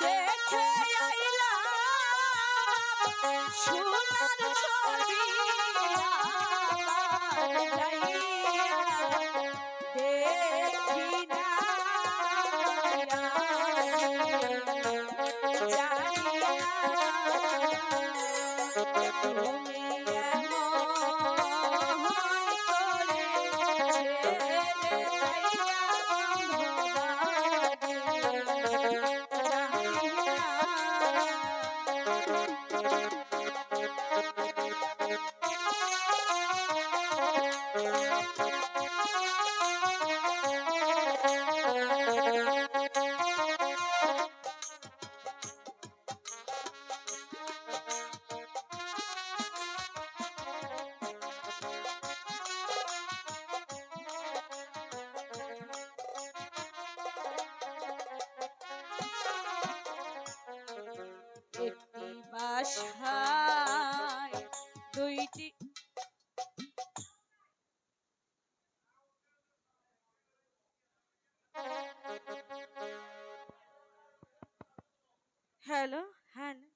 দেখে সোনার ছবি Ashha hello, Hannah.